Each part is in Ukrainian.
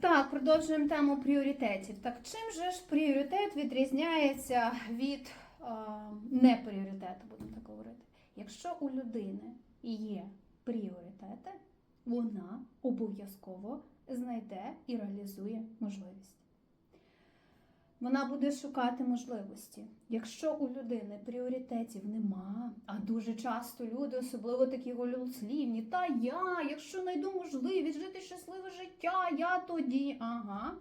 Так, продовжуємо тему пріоритетів. Так чим же ж пріоритет відрізняється від е, непріоритету, будемо так говорити? Якщо у людини є пріоритети, вона обов'язково знайде і реалізує можливість. Вона буде шукати можливості. Якщо у людини пріоритетів нема, а дуже часто люди, особливо такі голослівні, та я, якщо знайду можливість жити щасливе життя, я тоді. Ага.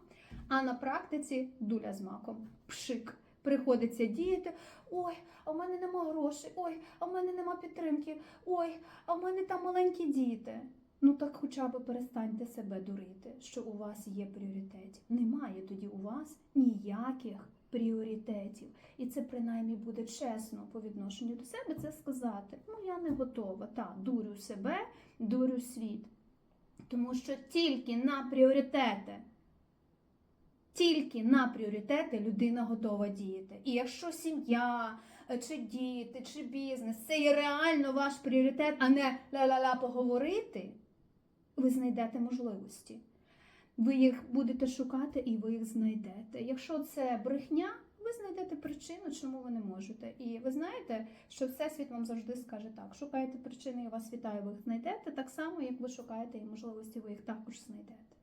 А на практиці дуля з маком. Пшик. Приходиться діяти. Ой, а в мене нема грошей, ой, а в мене нема підтримки, ой, а в мене там маленькі діти. Ну так хоча б перестаньте себе дурити, що у вас є пріоритетів. Немає тоді у вас ніяких пріоритетів. І це принаймні буде чесно по відношенню до себе це сказати. Ну я не готова. Та дурю себе, дурю світ. Тому що тільки на пріоритети, тільки на пріоритети людина готова діяти. І якщо сім'я, чи діти, чи бізнес, це є реально ваш пріоритет, а не ля-ля-ля поговорити, ви знайдете можливості. Ви їх будете шукати і ви їх знайдете. Якщо це брехня, ви знайдете причину, чому ви не можете. І ви знаєте, що Всесвіт вам завжди скаже так: шукаєте причини, я вас вітаю, ви їх знайдете, так само, як ви шукаєте і можливості, ви їх також знайдете.